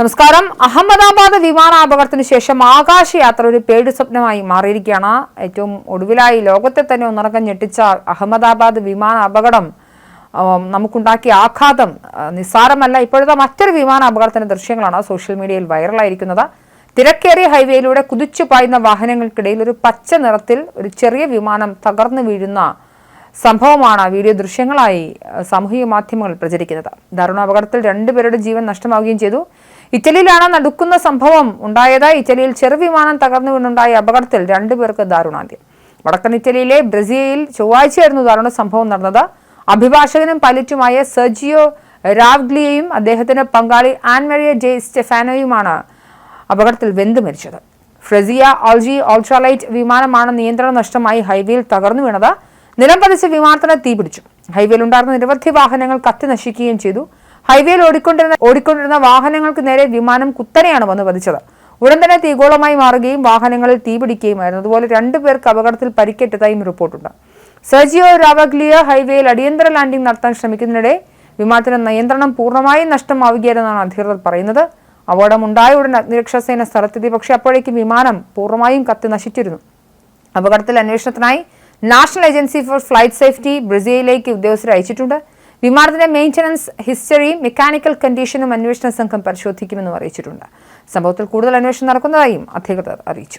നമസ്കാരം. അഹമ്മദാബാദ് വിമാനാപകടത്തിന് ശേഷം ആകാശയാത്ര ഒരു പേടി സ്വപ്നമായി മാറിയിരിക്കുകയാണ്. ഏറ്റവും ഒടുവിലായി ലോകത്തെ തന്നെ ഒന്നിറക്കം ഞെട്ടിച്ച അഹമ്മദാബാദ് വിമാന അപകടം നമുക്കുണ്ടാക്കിയ ആഘാതം നിസ്സാരമല്ല ഇപ്പോഴത്തെ മറ്റൊരു വിമാന അപകടത്തിന്റെ ദൃശ്യങ്ങളാണ് സോഷ്യൽ മീഡിയയിൽ വൈറലായിരിക്കുന്നത്. തിരക്കേറിയ ഹൈവേയിലൂടെ കുതിച്ചു പായുന്ന വാഹനങ്ങൾക്കിടയിൽ ഒരു പച്ച നിറത്തിൽ ഒരു ചെറിയ വിമാനം തകർന്നു വീഴുന്ന സംഭവമാണ് വീഡിയോ ദൃശ്യങ്ങളായി സാമൂഹിക മാധ്യമങ്ങളിൽ പ്രചരിക്കുന്നത്. ദാരുണ അപകടത്തിൽ രണ്ടുപേരുടെ ജീവൻ നഷ്ടമാവുകയും ചെയ്തു. ഇറ്റലിയിലാണ് നടുക്കുന്ന സംഭവം ഉണ്ടായത് ഇറ്റലിയിൽ ചെറുവിമാനം തകർന്നു വീണുണ്ടായ അപകടത്തിൽ രണ്ടുപേർക്ക് ദാരുണാന്ത്യം. വടക്കൻ ഇറ്റലിയിലെ ബ്രസീലിൽ ചൊവ്വാഴ്ചയായിരുന്നു ദാരുണ സംഭവം നടന്നത്. അഭിഭാഷകനും പൈലറ്റുമായ സെർജിയോ രാവ്ഗ്ലിയയും അദ്ദേഹത്തിന്റെ പങ്കാളി ആൻമരിയ ജെ സ്റ്റെഫാനോയുമാണ് അപകടത്തിൽ വെന്തു മരിച്ചത്. ഫ്രസിയ ഓൾജി ഓൾട്രാലൈറ്റ് വിമാനമാണ് നിയന്ത്രണ നഷ്ടമായി ഹൈവേയിൽ തകർന്നു വീണത്. നിലം പതിച്ച വിമാനത്തിന് തീപിടിച്ചു ഹൈവേയിൽ ഉണ്ടായിരുന്ന നിരവധി വാഹനങ്ങൾ കത്തി നശിക്കുകയും ചെയ്തു. ഹൈവേയിൽ ഓടിക്കൊണ്ടിരുന്ന ഓടിക്കൊണ്ടിരുന്ന വാഹനങ്ങൾക്ക് നേരെ വിമാനം കുത്തനെയാണ് വന്ന് പതിച്ചത്. ഉടൻ തന്നെ തീഗോളമായി മാറുകയും വാഹനങ്ങളിൽ തീപിടിക്കുകയുമായിരുന്നു അതുപോലെ രണ്ടുപേർക്ക് അപകടത്തിൽ പരിക്കേറ്റതായും റിപ്പോർട്ടുണ്ട്. സെർജിയോ രാവഗ്ലിയ ഹൈവേയിൽ അടിയന്തര ലാൻഡിംഗ് നടത്താൻ ശ്രമിക്കുന്നതിനിടെ വിമാനത്തിന് നിയന്ത്രണം പൂർണമായും നഷ്ടമാവുകയായിരുന്നാണ് അധികൃതർ പറയുന്നത്. അപകടമുണ്ടായ ഉടൻ അഗ്നിരക്ഷാസേന സ്ഥലത്തെത്തി. പക്ഷേ അപ്പോഴേക്കും വിമാനം പൂർണമായും കത്തി നശിച്ചിരുന്നു. അപകടത്തിൽ അന്വേഷണത്തിനായി National Agency for Flight Safety ബ്രസീലിലേക്ക് ഉദ്യോഗസ്ഥരെ അയച്ചിട്ടുണ്ട്. വിമാനത്തിന്റെ മെയിന്റനൻസ് ഹിസ്റ്ററിയും മെക്കാനിക്കൽ കണ്ടീഷനും അന്വേഷണ സംഘം പരിശോധിക്കുമെന്നും അറിയിച്ചിട്ടുണ്ട്. സംഭവത്തിൽ കൂടുതൽ അന്വേഷണം നടക്കുന്നതായും അധികൃതർ അറിയിച്ചു.